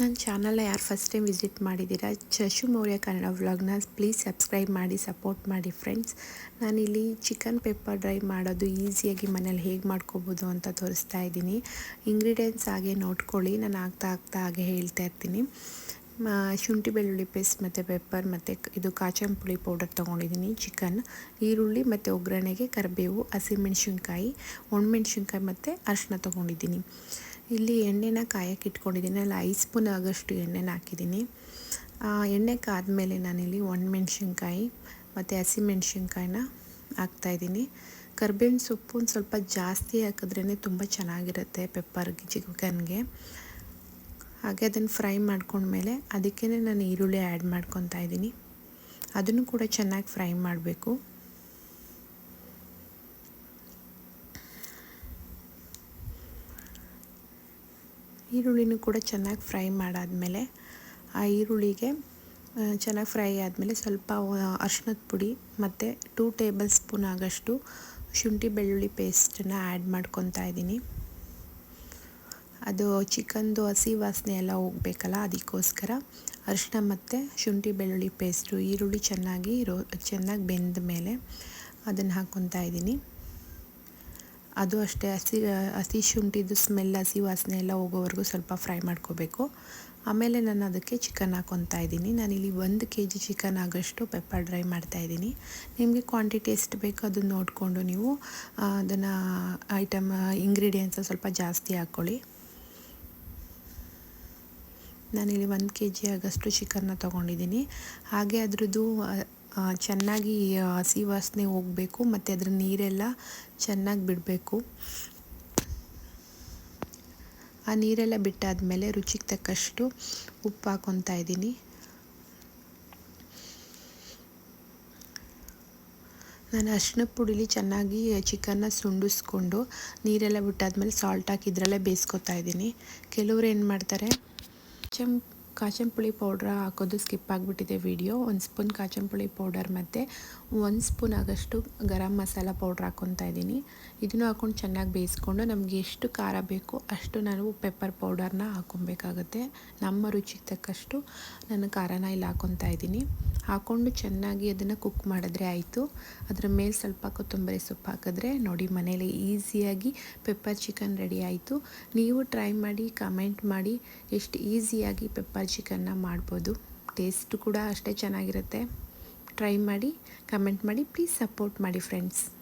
ನನ್ನ ಚಾನಲ್ನ ಯಾರು ಫಸ್ಟ್ ಟೈಮ್ ವಿಸಿಟ್ ಮಾಡಿದ್ದೀರಾ ಚಶು ಮೌರ್ಯ ಕನ್ನಡ ವ್ಲಾಗ್ನ ಪ್ಲೀಸ್ ಸಬ್ಸ್ಕ್ರೈಬ್ ಮಾಡಿ ಸಪೋರ್ಟ್ ಮಾಡಿ ಫ್ರೆಂಡ್ಸ್ ನಾನಿಲ್ಲಿ ಚಿಕನ್ ಪೆಪ್ಪರ್ ಡ್ರೈ ಮಾಡೋದು ಈಸಿಯಾಗಿ ಮನೇಲಿ ಹೇಗೆ ಮಾಡ್ಕೋಬೋದು ಅಂತ ತೋರಿಸ್ತಾ ಇದ್ದೀನಿ. ಇಂಗ್ರೀಡಿಯೆಂಟ್ಸ್ ಹಾಗೆ ನೋಡ್ಕೊಳ್ಳಿ, ನಾನು ಆಗ್ತಾ ಆಗ್ತಾ ಹಾಗೆ ಹೇಳ್ತಾ ಇರ್ತೀನಿ. ಶುಂಠಿ ಬೆಳ್ಳುಳ್ಳಿ ಪೇಸ್ಟ್ ಮತ್ತು ಪೆಪ್ಪರ್ ಮತ್ತು ಇದು ಕಾಚಂಪುಳಿ ಪೌಡರ್ ತೊಗೊಂಡಿದ್ದೀನಿ ಚಿಕನ್ ಈರುಳ್ಳಿ ಮತ್ತು ಒಗ್ಗರಣೆಗೆ ಕರಿಬೇವು, ಹಸಿಮೆಣ್ಸಿನ್ಕಾಯಿ, ಒಣಮೆಣ್ಸಿನ್ಕಾಯಿ ಮತ್ತು ಅರಿಶಿನ ತೊಗೊಂಡಿದ್ದೀನಿ. ಇಲ್ಲಿ ಎಣ್ಣೆನ ಕಾಯಕ್ಕೆ ಇಟ್ಕೊಂಡಿದ್ದೀನಿ. ಅಲ್ಲಿ ಐದು ಸ್ಪೂನ್ ಆಗೋಷ್ಟು ಎಣ್ಣೆನ ಹಾಕಿದ್ದೀನಿ. ಎಣ್ಣೆ ಕಾದ್ಮೇಲೆ ನಾನಿಲ್ಲಿ ಒಣಮೆಣ್ಸಿನ್ಕಾಯಿ ಮತ್ತು ಹಸಿಮೆಣ್ಸಿನ್ಕಾಯಿನ ಹಾಕ್ತಾಯಿದ್ದೀನಿ ಕರ್ಬೇವಿನ ಸೊಪ್ಪು ಒಂದು ಸ್ವಲ್ಪ ಜಾಸ್ತಿ ಹಾಕಿದ್ರೇ ತುಂಬ ಚೆನ್ನಾಗಿರುತ್ತೆ ಪೆಪ್ಪರ್ ಚಿಕನ್ಗೆ. ಹಾಗೆ ಅದನ್ನು ಫ್ರೈ ಮಾಡ್ಕೊಂಡ್ಮೇಲೆ ಅದಕ್ಕೇ ನಾನು ಈರುಳ್ಳಿ ಆ್ಯಡ್ ಮಾಡ್ಕೊತಾ ಇದ್ದೀನಿ. ಅದನ್ನು ಕೂಡ ಚೆನ್ನಾಗಿ ಫ್ರೈ ಮಾಡಬೇಕು. ಈರುಳ್ಳಿನೂ ಕೂಡ ಚೆನ್ನಾಗಿ ಫ್ರೈ ಮಾಡಾದಮೇಲೆ ಆ ಈರುಳ್ಳಿಗೆ ಚೆನ್ನಾಗಿ ಫ್ರೈ ಆದಮೇಲೆ ಸ್ವಲ್ಪ ಅರ್ಶಿನದ ಪುಡಿ ಮತ್ತು ಟೂ ಟೇಬಲ್ ಸ್ಪೂನ್ ಆಗೋಷ್ಟು ಶುಂಠಿ ಬೆಳ್ಳುಳ್ಳಿ ಪೇಸ್ಟನ್ನು ಆ್ಯಡ್ ಮಾಡ್ಕೊತಾ ಇದ್ದೀನಿ. ಅದು ಚಿಕನ್ದು ಹಸಿ ವಾಸನೆ ಎಲ್ಲ ಹೋಗಬೇಕಲ್ಲ ಅದಕ್ಕೋಸ್ಕರ ಅರಿಶಿನ ಮತ್ತು ಶುಂಠಿ ಬೆಳ್ಳುಳ್ಳಿ ಪೇಸ್ಟು ಈರುಳ್ಳಿ ಚೆನ್ನಾಗಿ ರೋ, ಚೆನ್ನಾಗಿ ಬೆಂದ ಮೇಲೆ ಅದನ್ನು ಹಾಕ್ಕೊತಾ ಇದ್ದೀನಿ. ಅದು ಅಷ್ಟೇ, ಹಸಿ ಹಸಿ ಶುಂಠಿದು ಸ್ಮೆಲ್ ಹಸಿ ವಾಸನೆ ಎಲ್ಲ ಹೋಗೋವರೆಗೂ ಸ್ವಲ್ಪ ಫ್ರೈ ಮಾಡ್ಕೋಬೇಕು. ಆಮೇಲೆ ನಾನು ಅದಕ್ಕೆ ಚಿಕನ್ ಹಾಕ್ಕೊತಾ ಇದ್ದೀನಿ. ನಾನಿಲ್ಲಿ ಒಂದು ಕೆ ಜಿ ಚಿಕನ್ ಆಗೋಷ್ಟು ಪೆಪ್ಪರ್ ಡ್ರೈ ಮಾಡ್ತಾಯಿದ್ದೀನಿ ನಿಮಗೆ ಕ್ವಾಂಟಿಟಿ ಎಷ್ಟು ಬೇಕೋ ಅದನ್ನು ನೋಡಿಕೊಂಡು ನೀವು ಅದನ್ನು ಐಟಮ್ ಇಂಗ್ರೀಡಿಯೆಂಟ್ಸ ಸ್ವಲ್ಪ ಜಾಸ್ತಿ ಹಾಕ್ಕೊಳ್ಳಿ ನಾನಿಲ್ಲಿ ಒಂದು ಕೆ ಜಿ ಆಗೋಷ್ಟು ಚಿಕನ್ನ ತೊಗೊಂಡಿದ್ದೀನಿ. ಹಾಗೆ ಅದ್ರದ್ದು ಚೆನ್ನಾಗಿ ಹಸಿ ವಾಸನೆ ಹೋಗಬೇಕು, ಮತ್ತು ಅದರ ನೀರೆಲ್ಲ ಚೆನ್ನಾಗಿ ಬಿಡಬೇಕು. ಆ ನೀರೆಲ್ಲ ಬಿಟ್ಟಾದಮೇಲೆ ರುಚಿಗೆ ತಕ್ಕಷ್ಟು ಉಪ್ಪು ಹಾಕೊತಾ ಇದ್ದೀನಿ. ನಾನು ಅರಿಶಿನ ಪುಡಿಲಿ ಚೆನ್ನಾಗಿ ಚಿಕನ್ನ ಸುಂಡಿಸ್ಕೊಂಡು ನೀರೆಲ್ಲ ಬಿಟ್ಟಾದ್ಮೇಲೆ ಸಾಲ್ಟ್ ಹಾಕಿ ಇದರಲ್ಲೇ ಬೇಯಿಸ್ಕೊತಾ ಇದ್ದೀನಿ. ಕೆಲವರು ಏನು ಮಾಡ್ತಾರೆ? ಚಮ್ ಕಾಚಂಪುಳಿ ಪೌಡ್ರ್ ಹಾಕೋದು ಸ್ಕಿಪ್ ಆಗಿಬಿಟ್ಟಿದೆ ವಿಡಿಯೋ. ಒಂದು ಸ್ಪೂನ್ ಕಾಚಂಪುಳಿ ಪೌಡರ್ ಮತ್ತು ಒಂದು ಸ್ಪೂನ್ ಆಗೋಷ್ಟು ಗರಂ ಮಸಾಲ ಪೌಡ್ರ್ ಹಾಕ್ಕೊತಾ ಇದ್ದೀನಿ. ಇದನ್ನು ಹಾಕ್ಕೊಂಡು ಚೆನ್ನಾಗಿ ಬೇಯಿಸ್ಕೊಂಡು ನಮಗೆ ಎಷ್ಟು ಖಾರ ಬೇಕು ಅಷ್ಟು ನಾನು ಪೆಪ್ಪರ್ ಪೌಡರ್ನ ಹಾಕ್ಕೊಬೇಕಾಗತ್ತೆ ನಮ್ಮ ರುಚಿಗೆ ತಕ್ಕಷ್ಟು ನಾನು ಖಾರನ ಇಲ್ಲಿ ಹಾಕ್ಕೊತಾ ಇದ್ದೀನಿ. ಹಾಕ್ಕೊಂಡು ಚೆನ್ನಾಗಿ ಅದನ್ನು ಕುಕ್ ಮಾಡಿದ್ರೆ ಆಯಿತು. ಅದರ ಮೇಲೆ ಸ್ವಲ್ಪ ಕೊತ್ತಂಬರಿ ಸೊಪ್ಪು ಹಾಕಿದ್ರೆ ನೋಡಿ ಮನೇಲಿ ಈಸಿಯಾಗಿ ಪೆಪ್ಪರ್ ಚಿಕನ್ ರೆಡಿ ಆಯಿತು. ನೀವು ಟ್ರೈ ಮಾಡಿ, ಕಮೆಂಟ್ ಮಾಡಿ, ಎಷ್ಟು ಈಸಿಯಾಗಿ ಪೆಪ್ಪರ್ ಚಿಕನ್ನ ಮಾಡ್ಬೋದು. ಟೇಸ್ಟ್ ಕೂಡ ಅಷ್ಟೇ ಚೆನ್ನಾಗಿರುತ್ತೆ. ಟ್ರೈ ಮಾಡಿ, ಕಮೆಂಟ್ ಮಾಡಿ, ಪ್ಲೀಸ್ ಸಪೋರ್ಟ್ ಮಾಡಿ ಫ್ರೆಂಡ್ಸ್.